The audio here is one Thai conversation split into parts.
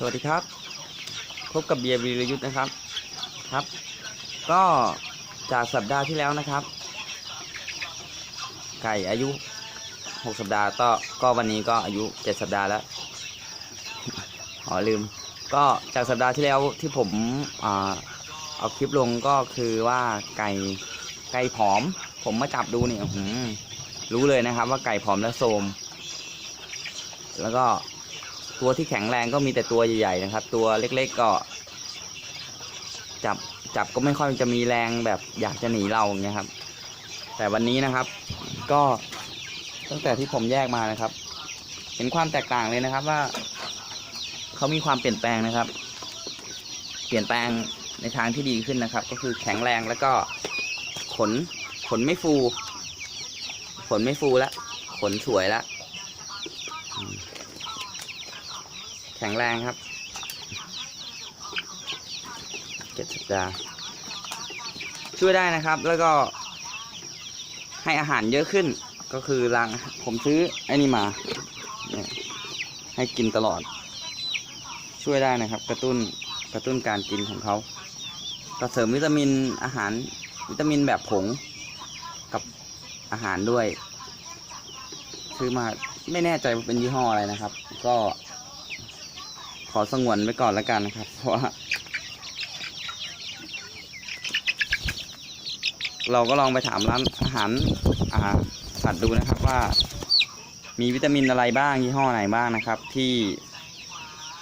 สวัสดีครับ พบกับเบียร์วีรยุทธ์นะครับครับ ก็จากสัปดาห์ที่แล้วนะครับ ไก่อายุ 6 สัปดาห์ก็ก็วันนี้ก็อายุ 7 สัปดาห์แล้วอ๋อลืม ก็จากสัปดาห์ที่แล้วที่ผมอ่าเอาคลิปลงก็คือว่าไก่ไก่ผอม ผมมาจับดูเนี่ยรู้เลยนะครับ ว่าไก่ผอมและโทมแล้วก็ ตัวที่แข็งแรงก็มีแต่ตัวใหญ่ๆนะครับ ตัวเล็กๆก็ จับจับก็ไม่ค่อยจะมีแรงแบบอยากจะหนีเราอย่างเงี้ยครับ แต่วันนี้นะครับ ก็ตั้งแต่ที่ผมแยกมานะครับ เห็นความแตกต่างเลยนะครับว่าเขามีความเปลี่ยนแปลงนะครับ เปลี่ยนแปลงในทางที่ดีขึ้นนะครับ ก็คือแข็งแรงแล้วก็ขนขนไม่ฟู ขนไม่ฟูแล้วขนสวยแล้ว แข็งแรงครับเจ็ดสัปดาห์ช่วยได้นะครับ แล้วก็ ให้อาหารเยอะขึ้น ก็คือรังผมซื้อไอ้นี่มา ให้กินตลอด ช่วยได้นะครับ กระตุ้นกระตุ้นการกินของเขาก็เสริมวิตามินอาหารวิตามินแบบผงกับอาหารด้วย ซื้อมาไม่แน่ใจว่าเป็นยี่ห้ออะไรนะครับ ก็ ขอสงวนไว้ก่อนแล้วกันนะครับ เพราะว่าเราก็ลองไปถามร้านอาหารอาสัตว์ดูนะครับว่า มีวิตามินอะไรบ้างยี่ห้อไหนบ้างนะครับ ที่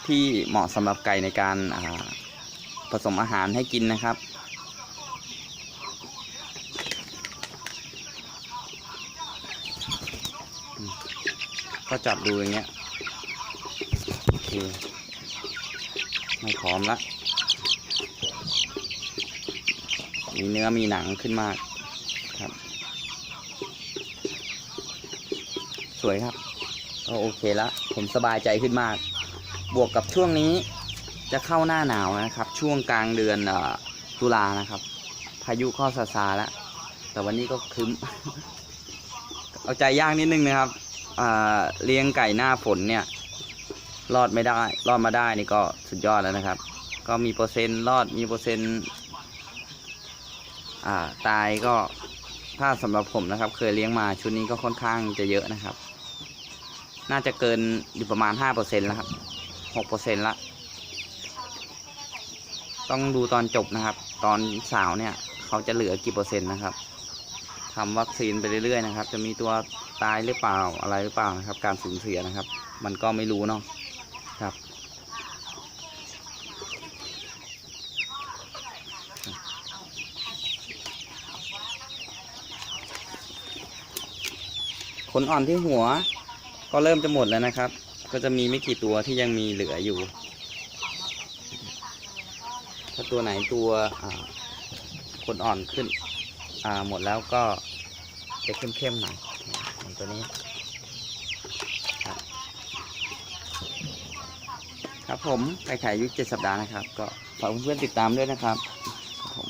ที่เหมาะสำหรับไก่ในการาผสมอาหารให้กินนะครับก็จับดูอย่างเงี้ยโอเค ไม่พร้อมละมีเนื้อมีหนังขึ้นมากครับ สวยครับก็โอเคละผมสบายใจขึ้นมาก บวกกับช่วงนี้จะเข้าหน้าหนาวนะครับ ช่วงกลางเดือนตุลานะครับ พายุข้าซาซาแล้วแต่วันนี้ก็ครึ้มเอาใจยากนิดนึงนะครับเลี้ยงไก่หน้าฝนเนี่ย รอดไม่ได้ รอดมาได้นี่ก็สุดยอดแล้วนะครับ ก็มีเปอร์เซ็นต์รอดมีเปอร์เซ็นต์อ่าตายก็ถ้าสำหรับผมนะครับ เคยเลี้ยงมาชุดนี้ก็ค่อนข้างจะเยอะนะครับ น่าจะเกินอยู่ประมาณห้าเปอร์เซนต์แล้วครับหกเปอร์เซนต์ละ ต้องดูตอนจบนะครับ ตอนสาวเนี่ย เขาจะเหลือกี่เปอร์เซ็นต์นะครับทำวัคซีนไปเรื่อยๆนะครับ จะมีตัวตายหรือเปล่าอะไรหรือเปล่านะครับ การสูญเสียนะครับ มันก็ไม่รู้เนาะ ขนอ่อนที่หัว ก็เริ่มจะหมดแล้วนะครับ ก็จะมีไม่กี่ตัวที่ยังมีเหลืออยู่ ถ้าตัวไหนตัวขนอ่อนขึ้นหมดแล้วก็จะเข้มๆหน่อยของตัวนี้ครับผมไก่ไข่ายยุคเจ็ดสัปดาห์นะครับ ก็ฝากเพื่อนๆติดตามด้วยนะครับผม